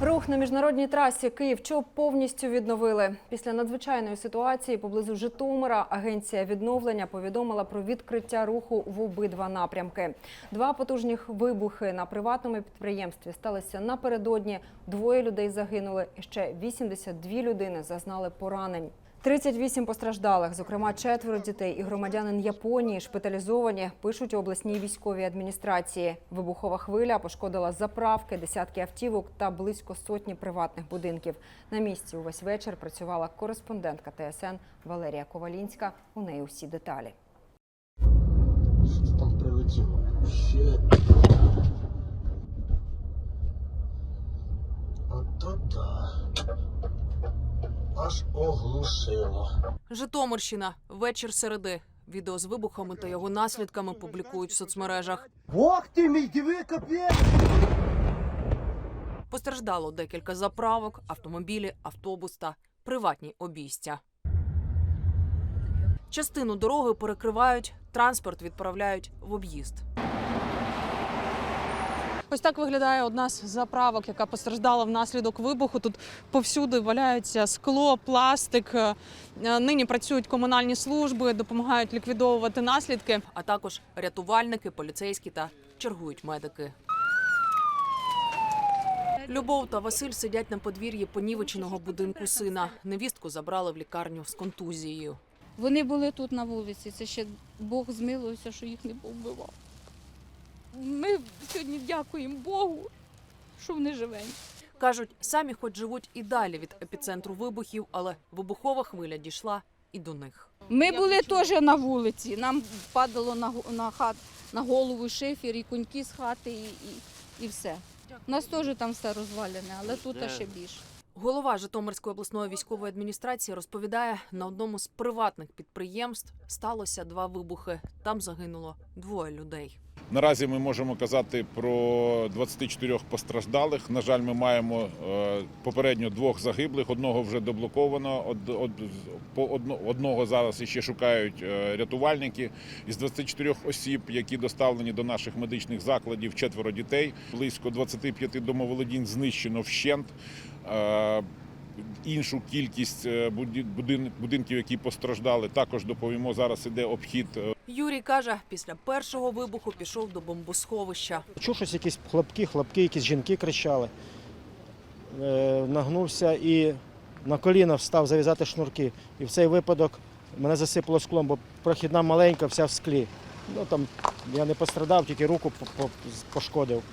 Рух на міжнародній трасі Київ-Чоп повністю відновили. Після надзвичайної ситуації поблизу Житомира агенція відновлення повідомила про відкриття руху в обидва напрямки. Два потужних вибухи на приватному підприємстві сталися напередодні. Двоє людей загинули. Ще 82 людини зазнали поранень. 38 постраждалих, зокрема четверо дітей і громадянин Японії, шпиталізовані, пишуть у обласній військовій адміністрації. Вибухова хвиля пошкодила заправки, десятки автівок та близько сотні приватних будинків. На місці увесь вечір працювала кореспондентка ТСН Валерія Ковалінська. У неї усі деталі. Там прилетіло. Ще. Ото да. Аж оглушило. Житомирщина. Вечір середи. Відео з вибухами та його наслідками публікують в соцмережах. Бог ти мій, диви капець! Постраждало декілька заправок, автомобілі, автобус та приватні обійстя. Частину дороги перекривають, транспорт відправляють в об'їзд. Ось так виглядає одна з заправок, яка постраждала внаслідок вибуху. Тут повсюди валяються скло, пластик. Е, Нині працюють комунальні служби, допомагають ліквідовувати наслідки, а також рятувальники, поліцейські та чергують медики. Любов та Василь сидять на подвір'ї понівеченого будинку сина. Невістку забрали в лікарню з контузією. Вони були тут на вулиці. Це ще Бог змилився, що їх не повбивав. Ми сьогодні дякуємо Богу, що вони живені. Кажуть, самі хоч живуть і далі від епіцентру вибухів, але вибухова хвиля дійшла і до них. Ми були теж на вулиці. Нам падало на, на, хат, на голову шифер, і коньки з хати, і, і, і все. У нас теж там все розвалене, але тут ще більше. Голова Житомирської обласної військової адміністрації розповідає, на одному з приватних підприємств сталося два вибухи. Там загинуло двоє людей. Наразі ми можемо казати про 24 постраждалих. На жаль, ми маємо е, попередньо двох загиблих. Одного вже доблоковано. Одного зараз іще шукають е, рятувальники. Із 24 осіб, які доставлені до наших медичних закладів, четверо дітей. Близько 25 домоволодінь знищено вщент. Е, Іншу кількість будинків, які постраждали, також доповімо. Зараз іде обхід Юрій каже, після першого вибуху пішов до бомбосховища. Чув щось якісь хлопки, хлопки, якісь жінки кричали. Е, нагнувся і на коліна встав зав'язати шнурки. І в цей випадок мене засипало склом, бо прохідна маленька, вся в склі. Ну там я не пострадав, тільки руку по- по- пошкодив.